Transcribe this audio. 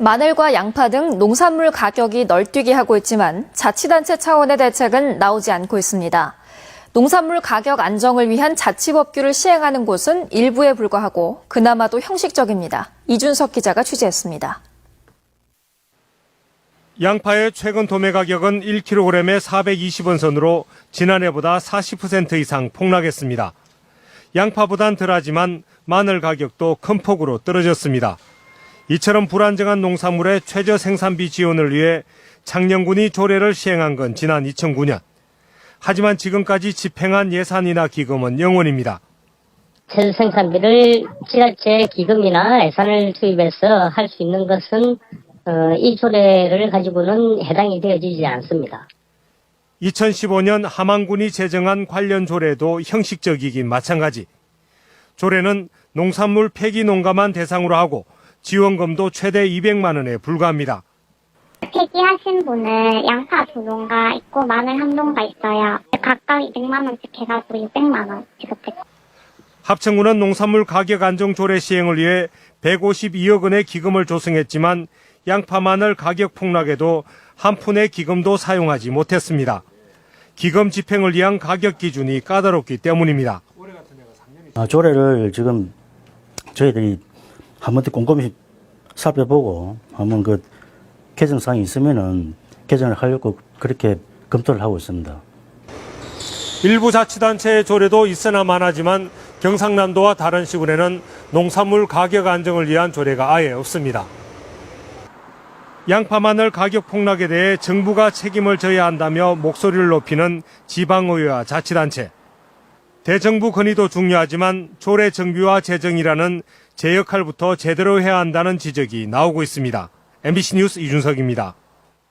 마늘과 양파 등 농산물 가격이 널뛰게 하고 있지만 자치단체 차원의 대책은 나오지 않고 있습니다. 농산물 가격 안정을 위한 자치법규를 시행하는 곳은 일부에 불과하고 그나마도 형식적입니다. 이준석 기자가 취재했습니다. 양파의 최근 도매 가격은 1kg에 420원 선으로 지난해보다 40% 이상 폭락했습니다. 양파보단 덜하지만 마늘 가격도 큰 폭으로 떨어졌습니다. 이처럼 불안정한 농산물의 최저 생산비 지원을 위해 창녕군이 조례를 시행한 건 지난 2009년. 하지만 지금까지 집행한 예산이나 기금은 영원입니다. 최저 생산비를 지자체 기금이나 예산을 투입해서 할 수 있는 것은 어, 이 조례를 가지고는 해당이 되어지지 않습니다. 2015년 함안군이 제정한 관련 조례도 형식적이긴 마찬가지. 조례는 농산물 폐기 농가만 대상으로 하고 지원금도 최대 200만 원에 불과합니다. 폐기하신 분은 양파 두 농가 있고 마늘 한 농가 있어요. 각각 200만 원씩 해가지고 600만 원 지급했고. 합천군은 농산물 가격 안정 조례 시행을 위해 152억 원의 기금을 조성했지만 양파 마늘 가격 폭락에도 한 푼의 기금도 사용하지 못했습니다. 기금 집행을 위한 가격 기준이 까다롭기 때문입니다. 아, 조례를 지금 저희들이 한번더 꼼꼼히 살펴보고 한번 그 개정사항이 있으면은 개정을 하려고 그렇게 검토를 하고 있습니다. 일부 자치단체의 조례도 있으나 마나지만 경상남도와 다른 시군에는 농산물 가격 안정을 위한 조례가 아예 없습니다. 양파 마늘 가격 폭락에 대해 정부가 책임을 져야 한다며 목소리를 높이는 지방의회와 자치단체. 대정부 건의도 중요하지만 조례 정비와 제정이라는 제 역할부터 제대로 해야 한다는 지적이 나오고 있습니다. MBC 뉴스 이준석입니다.